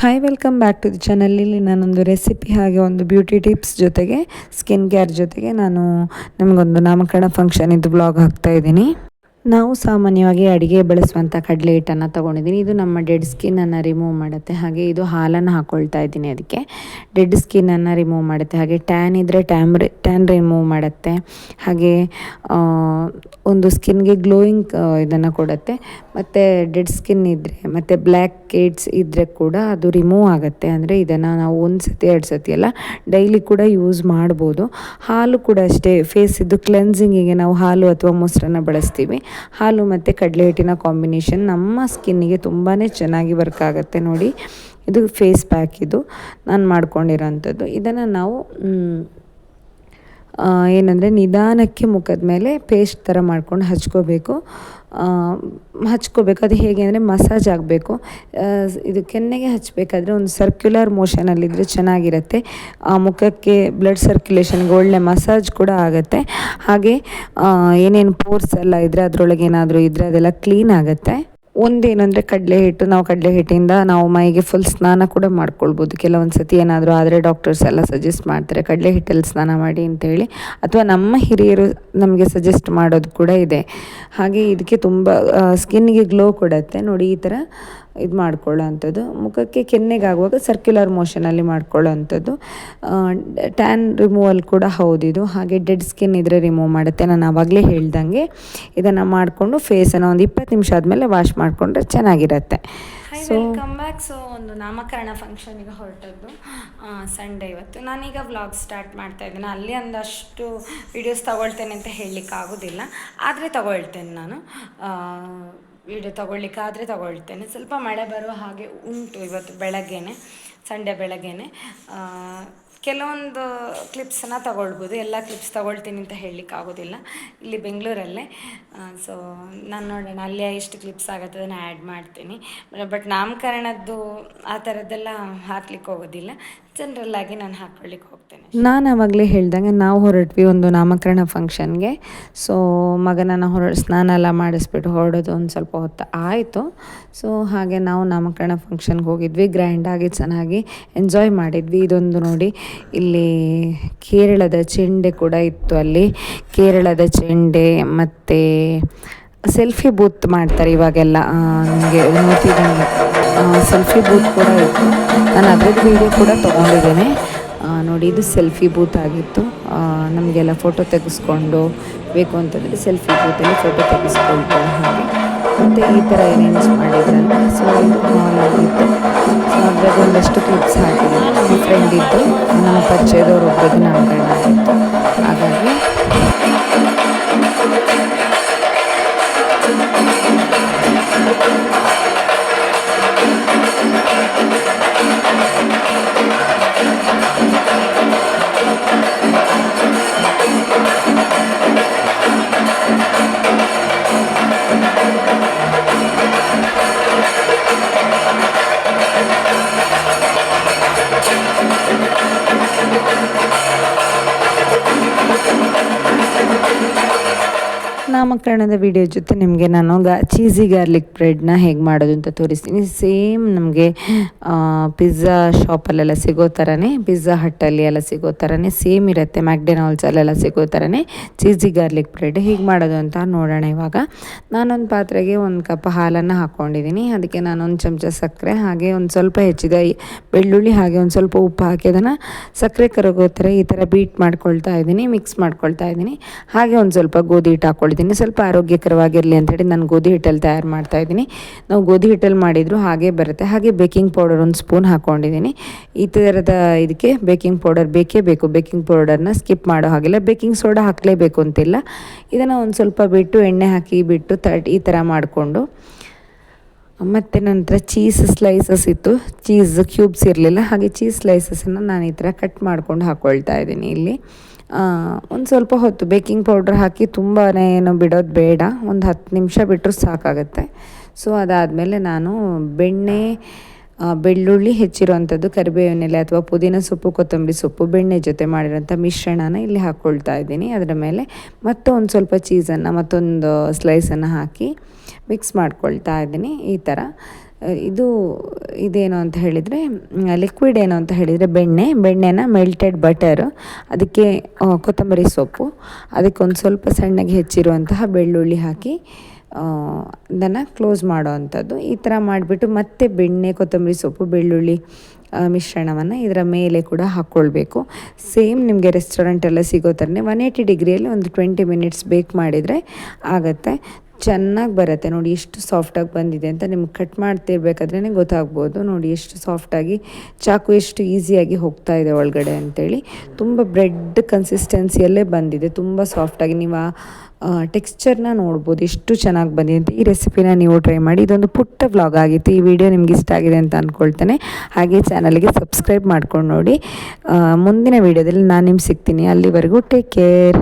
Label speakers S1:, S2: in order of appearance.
S1: Hi welcome back to the channel ಇಲ್ಲಿ ನಾನೊಂದು recipe ಹಾಗೆ ಒಂದು ಬ್ಯೂಟಿ ಟಿಪ್ಸ್ ಜೊತೆಗೆ ಸ್ಕಿನ್ ಕೇರ್ ಜೊತೆಗೆ ನಾನು ನಿಮಗೊಂದು ನಾಮಕರಣ ಫಂಕ್ಷನ್ ಬ್ಲಾಗ್ ಹಾಕ್ತಾ ಇದ್ದೀನಿ. ನಾವು ಸಾಮಾನ್ಯವಾಗಿ ಅಡುಗೆ ಬಳಸುವಂಥ ಕಡಲೆ ಹಿಟ್ಟನ್ನು ತೊಗೊಂಡಿದ್ದೀನಿ. ಇದು ನಮ್ಮ ಡೆಡ್ ಸ್ಕಿನ್ನನ್ನು ರಿಮೂವ್ ಮಾಡುತ್ತೆ. ಹಾಗೆ ಇದು ಹಾಲನ್ನು ಹಾಕ್ಕೊಳ್ತಾ ಇದ್ದೀನಿ ಅದಕ್ಕೆ. ಡೆಡ್ ಸ್ಕಿನ್ನನ್ನು ರಿಮೂವ್ ಮಾಡುತ್ತೆ. ಹಾಗೆ ಟ್ಯಾನ್ ಇದ್ದರೆ ಟ್ಯಾಮ್ ಟ್ಯಾನ್ ರಿಮೂವ್ ಮಾಡುತ್ತೆ. ಹಾಗೆ ಒಂದು ಸ್ಕಿನ್ಗೆ ಗ್ಲೋಯಿಂಗ್ ಇದನ್ನು ಕೊಡುತ್ತೆ. ಮತ್ತು ಡೆಡ್ ಸ್ಕಿನ್ ಇದ್ದರೆ ಮತ್ತು ಬ್ಲ್ಯಾಕ್ ಕೇಡ್ಸ್ ಇದ್ದರೆ ಕೂಡ ಅದು ರಿಮೂವ್ ಆಗುತ್ತೆ. ಅಂದರೆ ಇದನ್ನು ನಾವು ಒಂದು ಸತಿ, ಎರಡು ಸತಿ ಎಲ್ಲ ಡೈಲಿ ಕೂಡ ಯೂಸ್ ಮಾಡ್ಬೋದು. ಹಾಲು ಕೂಡ ಅಷ್ಟೇ ಫೇಸಿದ್ದು ಕ್ಲೆನ್ಸಿಂಗಿಗೆ ನಾವು ಹಾಲು ಅಥವಾ ಮೊಸರನ್ನು ಬಳಸ್ತೀವಿ. ಹಾಲು ಮತ್ತು ಕಡಲೆ ಹಿಟ್ಟಿನ ಕಾಂಬಿನೇಷನ್ ನಮ್ಮ ಸ್ಕಿನ್ನಿಗೆ ತುಂಬಾ ಚೆನ್ನಾಗಿ ವರ್ಕ್ ಆಗುತ್ತೆ ನೋಡಿ. ಇದು ಫೇಸ್ ಪ್ಯಾಕ್ ಇದು. ನಾನು ಮಾಡ್ಕೊಂಡಿರೋಂಥದ್ದು. ಇದನ್ನು ನಾವು ಏನಂದರೆ ನಿಧಾನಕ್ಕೆ ಮುಖದ ಮೇಲೆ ಪೇಸ್ಟ್ ಥರ ಮಾಡ್ಕೊಂಡು ಹಚ್ಕೋಬೇಕು. ಹಚ್ಕೋಬೇಕು. ಅದು ಹೇಗೆ ಅಂದರೆ ಮಸಾಜ್ ಆಗಬೇಕು. ಇದು ಕೆನ್ನೆಗೆ ಹಚ್ಚಬೇಕಾದ್ರೆ ಒಂದು ಸರ್ಕ್ಯುಲರ್ ಮೋಷನಲ್ಲಿದ್ದರೆ ಚೆನ್ನಾಗಿರುತ್ತೆ. ಆ ಮುಖಕ್ಕೆ ಬ್ಲಡ್ ಸರ್ಕ್ಯುಲೇಷನ್ಗೆ ಒಳ್ಳೆ ಮಸಾಜ್ ಕೂಡ ಆಗುತ್ತೆ. ಹಾಗೆ ಏನೇನು ಪೋರ್ಸ್ ಎಲ್ಲ ಇದ್ದರೆ ಅದರೊಳಗೆ ಏನಾದರೂ ಇದ್ದರೆ ಅದೆಲ್ಲ ಕ್ಲೀನ್ ಆಗುತ್ತೆ. ಒಂದೇನಂದರೆ ಕಡಲೆ ಹಿಟ್ಟು, ನಾವು ಕಡಲೆ ಹಿಟ್ಟಿಂದ ನಾವು ಮೈಗೆ ಫುಲ್ ಸ್ನಾನ ಕೂಡ ಮಾಡ್ಕೊಳ್ಬೋದು. ಕೆಲವೊಂದು ಸತಿ ಏನಾದರೂ ಆದರೆ ಡಾಕ್ಟರ್ಸ್ ಎಲ್ಲ ಸಜೆಸ್ಟ್ ಮಾಡ್ತಾರೆ, ಕಡಲೆ ಹಿಟ್ಟಲ್ಲಿ ಸ್ನಾನ ಮಾಡಿ ಅಂತೇಳಿ ಅಥವಾ ನಮ್ಮ ಹಿರಿಯರು ನಮಗೆ ಸಜೆಸ್ಟ್ ಮಾಡೋದು ಕೂಡ ಇದೆ. ಹಾಗೆ ಇದಕ್ಕೆ ತುಂಬ ಸ್ಕಿನ್ನಿಗೆ ಗ್ಲೋ ಕೊಡುತ್ತೆ. ನೋಡಿ ಈ ಥರ ಇದು ಮಾಡ್ಕೊಳ್ಳೋ ಅಂಥದ್ದು ಮುಖಕ್ಕೆ ಕೆನ್ನೆಗಾಗುವಾಗ ಸರ್ಕ್ಯುಲರ್ ಮೋಷನಲ್ಲಿ ಮಾಡ್ಕೊಳ್ಳೋ ಅಂಥದ್ದು ಟ್ಯಾನ್ ರಿಮೂವಲ್ ಕೂಡ ಹೌದಿದು ಹಾಗೆ ಡೆಡ್ ಸ್ಕಿನ್ ಇದ್ದರೆ ರಿಮೂವ್ ಮಾಡುತ್ತೆ ನಾನು ಆವಾಗಲೇ ಹೇಳ್ದಂಗೆ. ಇದನ್ನು ಮಾಡಿಕೊಂಡು ಫೇಸನ್ನು ಒಂದು ಇಪ್ಪತ್ತು ನಿಮಿಷ ಆದಮೇಲೆ ವಾಶ್ ಮಾಡಿಕೊಂಡ್ರೆ ಚೆನ್ನಾಗಿರುತ್ತೆ.
S2: ಸೊ ಕಮ್ ಬ್ಯಾಕ್ ಸೊ ಒಂದು ನಾಮಕರಣ ಫಂಕ್ಷನಿಗೆ ಹೊರಟದ್ದು. ಸಂಡೇ ಇವತ್ತು. ನಾನೀಗ ವ್ಲಾಗ್ ಸ್ಟಾರ್ಟ್ ಮಾಡ್ತಾ ಇದ್ದೀನಿ. ಅಲ್ಲಿ ಒಂದಷ್ಟು ವಿಡಿಯೋಸ್ ತಗೊಳ್ತೇನೆ ಅಂತ ಹೇಳಲಿಕ್ಕೆ ಆಗೋದಿಲ್ಲ ಆದರೆ ತಗೊಳ್ತೇನೆ ನಾನು. ವೀಡಿಯೋ ತೊಗೊಳ್ಲಿಕ್ಕಾದರೆ ತೊಗೊಳ್ತೇನೆ. ಸ್ವಲ್ಪ ಮಳೆ ಬರುವ ಹಾಗೆ ಉಂಟು ಇವತ್ತು ಬೆಳಗ್ಗೆನೆ, ಸಂಡೆ ಬೆಳಗ್ಗೆನೆ. ಕೆಲವೊಂದು ಕ್ಲಿಪ್ಸನ್ನು ತಗೊಳ್ಬೋದು. ಎಲ್ಲ ಕ್ಲಿಪ್ಸ್ ತಗೊಳ್ತೀನಿ ಅಂತ ಹೇಳಲಿಕ್ಕೆ ಆಗೋದಿಲ್ಲ ಇಲ್ಲಿ ಬೆಂಗಳೂರಲ್ಲೇ. ಸೊ ನಾನು ನೋಡೋಣ. ಅಲ್ಲೇ ಎಷ್ಟು ಕ್ಲಿಪ್ಸ್ ಆಗುತ್ತೆ ಅದನ್ನು ಆ್ಯಡ್ ಮಾಡ್ತೀನಿ. ಬಟ್ ನಾಮಕರಣದ್ದು ಆ ಥರದ್ದೆಲ್ಲ ಹಾಕ್ಲಿಕ್ಕೆ ಹೋಗೋದಿಲ್ಲ ಜನರಲ್ ಆಗಿ ನಾನು ಹಾಕ್ಕೊಳ್ಳಿಕ್ಕೆ ಹೋಗ್ತೇನೆ.
S1: ನಾನು ಆವಾಗಲೇ ಹೇಳ್ದಂಗೆ ನಾವು ಹೊರಟ್ವಿ ಒಂದು ನಾಮಕರಣ ಫಂಕ್ಷನ್ಗೆ. ಸೊ ಮಗನನ್ನು ಹೊರ ಸ್ನಾನ ಎಲ್ಲ ಮಾಡಿಸ್ಬಿಟ್ಟು ಹೊರಡೋದು ಒಂದು ಸ್ವಲ್ಪ ಹೊತ್ತು ಆಯಿತು. ಸೊ ಹಾಗೆ ನಾವು ನಾಮಕರಣ ಫಂಕ್ಷನ್ಗೆ ಹೋಗಿದ್ವಿ. ಗ್ರ್ಯಾಂಡಾಗಿ ಚೆನ್ನಾಗಿ ಎಂಜಾಯ್ ಮಾಡಿದ್ವಿ. ಇದೊಂದು ನೋಡಿ ಇಲ್ಲಿ ಕೇರಳದ ಚೆಂಡೆ ಕೂಡ ಇತ್ತು ಅಲ್ಲಿ. ಕೇರಳದ ಚೆಂಡೆ ಮತ್ತು ಸೆಲ್ಫಿ ಬೂತ್ ಮಾಡ್ತಾರೆ ಇವಾಗೆಲ್ಲ. ನನಗೆ ನೋಡ್ತಿದ್ದೀನಿ ಸೆಲ್ಫಿ ಬೂತ್ ಕೂಡ ಇತ್ತು. ನಾನು ಅದ್ರದ್ದು ವೀಡಿಯೋ ಕೂಡ ತೊಗೊಂಡಿದ್ದೇನೆ. ನೋಡಿ, ಇದು ಸೆಲ್ಫಿ ಬೂತ್ ಆಗಿತ್ತು. ನಮಗೆಲ್ಲ ಫೋಟೋ ತೆಗೆಸ್ಕೊಂಡು ಬೇಕು ಅಂತಂದರೆ ಸೆಲ್ಫಿ ಬೂತಲ್ಲಿ ಫೋಟೋ ತೆಗೆಸ್ಕೊಳ್ತಾರೆ ಹಾಗೆ. ಮತ್ತು ಈ ಥರ ಅರೇಂಜ್ ಮಾಡಿದ್ರಲ್ಲ. ಸೊ ಇದು ಮಾಲ್ ಆಗಿತ್ತು. ಸೊ ಅದ್ರದ್ದು ಒಂದಷ್ಟು ಕ್ಲಿಪ್ಸ್ ಹಾಕಿದ್ದೀನಿ ನಮ್ಮ ಫ್ರೆಂಡ್ ಇದ್ದು, ನಮ್ಮ ಪರಿಚಯದವ್ರು ಒಬ್ಬರದ್ದು ನಾಮಕರಣ ಆಗಿತ್ತು. ಹಾಗಾಗಿ ನಾಮಕರಣದ ವಿಡಿಯೋ ಜೊತೆ ನಿಮಗೆ ನಾನು ಗಾ ಚೀಸಿ ಗಾರ್ಲಿಕ್ ಬ್ರೆಡ್ನ ಹೇಗೆ ಮಾಡೋದು ಅಂತ ತೋರಿಸ್ತೀನಿ. ಸೇಮ್ ನಮಗೆ ಪಿಜ್ಜಾ ಶಾಪಲ್ಲೆಲ್ಲ ಸಿಗೋ ಥರನೇ ಪಿಜ್ಜಾ ಹಟ್ಟಲ್ಲಿ ಎಲ್ಲ ಸಿಗೋ ಥರನೇ ಸೇಮ್ ಇರುತ್ತೆ. ಮ್ಯಾಕ್ಡೆನಾಲ್ಸಲ್ಲೆಲ್ಲ ಸಿಗೋ ಥರನೇ ಚೀಸಿ ಗಾರ್ಲಿಕ್ ಬ್ರೆಡ್ ಹೇಗೆ ಮಾಡೋದು ಅಂತ ನೋಡೋಣ ಇವಾಗ. ನಾನೊಂದು ಪಾತ್ರೆಗೆ ಒಂದು ಕಪ್ ಹಾಲನ್ನು ಹಾಕ್ಕೊಂಡಿದ್ದೀನಿ ಅದಕ್ಕೆ ನಾನೊಂದು ಚಮಚ ಸಕ್ಕರೆ, ಹಾಗೆ ಒಂದು ಸ್ವಲ್ಪ ಹೆಚ್ಚಿದ ಬೆಳ್ಳುಳ್ಳಿ, ಹಾಗೆ ಒಂದು ಸ್ವಲ್ಪ ಉಪ್ಪು ಹಾಕಿ ಅದನ್ನು ಸಕ್ಕರೆ ಕರಗೋ ಥರ ಈ ಥರ ಬೀಟ್ ಮಾಡ್ಕೊಳ್ತಾ ಇದ್ದೀನಿ ಮಿಕ್ಸ್ ಮಾಡ್ಕೊಳ್ತಾ ಇದ್ದೀನಿ. ಹಾಗೆ ಒಂದು ಸ್ವಲ್ಪ ಗೋಧಿ ಹಿಟ್ಟು ಹಾಕ್ಕೊಳ್ತೀನಿ ಸ್ವಲ್ಪ ಆರೋಗ್ಯಕರವಾಗಿರಲಿ ಅಂತೇಳಿ ನಾನು ಗೋಧಿ ಹಿಟ್ಟಲ್ಲಿ ತಯಾರು ಮಾಡ್ತಾ ಇದ್ದೀನಿ. ನಾವು ಗೋಧಿ ಹಿಟ್ಟಲ್ಲಿ ಮಾಡಿದ್ರು ಹಾಗೆ ಬರುತ್ತೆ. ಹಾಗೆ ಬೇಕಿಂಗ್ ಪೌಡರ್ ಒಂದು ಸ್ಪೂನ್ ಹಾಕ್ಕೊಂಡಿದ್ದೀನಿ ಈ ಥರದ ಇದಕ್ಕೆ ಬೇಕಿಂಗ್ ಪೌಡರ್ ಬೇಕೇ ಬೇಕು. ಬೇಕಿಂಗ್ ಪೌಡರ್ನ ಸ್ಕಿಪ್ ಮಾಡೋ ಹಾಗಿಲ್ಲ. ಬೇಕಿಂಗ್ ಸೋಡಾ ಹಾಕಲೇಬೇಕು ಅಂತಿಲ್ಲ. ಇದನ್ನು ಒಂದು ಸ್ವಲ್ಪ ಬಿಟ್ಟು ಎಣ್ಣೆ ಹಾಕಿ ಬಿಟ್ಟು ತಟ್ ಈ ಥರ ಮಾಡಿಕೊಂಡು. ಮತ್ತು ನಂತರ ಚೀಸ್ ಸ್ಲೈಸಸ್ ಇತ್ತು. ಚೀಸ್ ಕ್ಯೂಬ್ಸ್ ಇರಲಿಲ್ಲ. ಹಾಗೆ ಚೀಸ್ ಸ್ಲೈಸಸನ್ನು ನಾನು ಈ ಥರ ಕಟ್ ಮಾಡ್ಕೊಂಡು ಹಾಕ್ಕೊಳ್ತಾ ಇದ್ದೀನಿ ಇಲ್ಲಿ. ಒಂದು ಸ್ವಲ್ಪ ಹೊತ್ತು ಬೇಕಿಂಗ್ ಪೌಡ್ರ್ ಹಾಕಿ ತುಂಬಾ ಏನು ಬಿಡೋದು ಬೇಡ. ಒಂದು ಹತ್ತು ನಿಮಿಷ ಬಿಟ್ಟರು ಸಾಕಾಗುತ್ತೆ. ಸೊ ಅದಾದಮೇಲೆ ನಾನು ಬೆಣ್ಣೆ ಬೆಳ್ಳುಳ್ಳಿ ಹೆಚ್ಚಿರುವಂಥದ್ದು ಕರಿಬೇವಿನೆಲೆ ಅಥವಾ ಪುದೀನ ಸೊಪ್ಪು, ಕೊತ್ತಂಬರಿ ಸೊಪ್ಪು, ಬೆಣ್ಣೆ ಜೊತೆ ಮಾಡಿರೋಂಥ ಮಿಶ್ರಣನ ಇಲ್ಲಿ ಹಾಕ್ಕೊಳ್ತಾ ಇದ್ದೀನಿ. ಅದರ ಮೇಲೆ ಮತ್ತೆ ಒಂದು ಸ್ವಲ್ಪ ಚೀಸನ್ನು, ಮತ್ತೊಂದು ಸ್ಲೈಸನ್ನು ಹಾಕಿ ಮಿಕ್ಸ್ ಮಾಡ್ಕೊಳ್ತಾ ಇದ್ದೀನಿ ಈ ಥರ ಇದು ಇದೇನು ಅಂತ ಹೇಳಿದರೆ ಲಿಕ್ವಿಡ್ ಏನು ಅಂತ ಹೇಳಿದರೆ ಬೆಣ್ಣೆ, ಬೆಣ್ಣೆನ ಮೆಲ್ಟೆಡ್ ಬಟರ್ ಅದಕ್ಕೆ ಕೊತ್ತಂಬರಿ ಸೊಪ್ಪು ಅದಕ್ಕೆ ಒಂದು ಸ್ವಲ್ಪ ಸಣ್ಣಗೆ ಹೆಚ್ಚಿರುವಂತಹ ಬೆಳ್ಳುಳ್ಳಿ ಹಾಕಿ ಅದನ್ನು ಕ್ಲೋಸ್ ಮಾಡೋ ಅಂಥದ್ದು ಈ ಥರ ಮಾಡಿಬಿಟ್ಟು ಮತ್ತೆ ಬೆಣ್ಣೆ, ಕೊತ್ತಂಬರಿ ಸೊಪ್ಪು, ಬೆಳ್ಳುಳ್ಳಿ ಮಿಶ್ರಣವನ್ನು ಇದರ ಮೇಲೆ ಕೂಡ ಹಾಕ್ಕೊಳ್ಬೇಕು ಸೇಮ್ ನಿಮಗೆ ರೆಸ್ಟೋರೆಂಟೆಲ್ಲ ಸಿಗೋ ಥರನೇ ಒನ್ ಏಯ್ಟಿ ಡಿಗ್ರಿಯಲ್ಲಿ ಒಂದು ಟ್ವೆಂಟಿ ಮಿನಿಟ್ಸ್ ಬೇಕ್ ಮಾಡಿದರೆ ಆಗುತ್ತೆ. ಚೆನ್ನಾಗಿ ಬರುತ್ತೆ. ನೋಡಿ ಎಷ್ಟು ಸಾಫ್ಟಾಗಿ ಬಂದಿದೆ ಅಂತ ನಿಮ್ಗೆ ಕಟ್ ಮಾಡ್ತಿರ್ಬೇಕಾದ್ರೇ ಗೊತ್ತಾಗ್ಬೋದು. ನೋಡಿ ಎಷ್ಟು ಸಾಫ್ಟಾಗಿ ಚಾಕು ಎಷ್ಟು ಈಸಿಯಾಗಿ ಹೋಗ್ತಾ ಇದೆ ಒಳಗಡೆ ಅಂತೇಳಿ. ತುಂಬ ಬ್ರೆಡ್ ಕನ್ಸಿಸ್ಟೆನ್ಸಿಯಲ್ಲೇ ಬಂದಿದೆ. ತುಂಬ ಸಾಫ್ಟಾಗಿ ನೀವು ಆ ಟೆಕ್ಸ್ಚರ್ನ ನೋಡ್ಬೋದು ಎಷ್ಟು ಚೆನ್ನಾಗಿ ಬಂದಿದೆ ಅಂತ. ಈ ರೆಸಿಪಿನ ನೀವು ಟ್ರೈ ಮಾಡಿ. ಇದೊಂದು ಪುಟ್ಟ ವ್ಲಾಗ್ ಆಗಿತ್ತು. ಈ ವಿಡಿಯೋ ನಿಮ್ಗೆ ಇಷ್ಟ ಆಗಿದೆ ಅಂತ ಅಂದ್ಕೊಳ್ತೇನೆ ಹಾಗೆ ಚಾನಲ್ಗೆ ಸಬ್ಸ್ಕ್ರೈಬ್ ಮಾಡ್ಕೊಂಡು ನೋಡಿ. ಮುಂದಿನ ವಿಡಿಯೋದಲ್ಲಿ ನಾನು ನಿಮ್ಗೆ ಸಿಗ್ತೀನಿ. ಅಲ್ಲಿವರೆಗೂ ಟೇಕ್ ಕೇರ್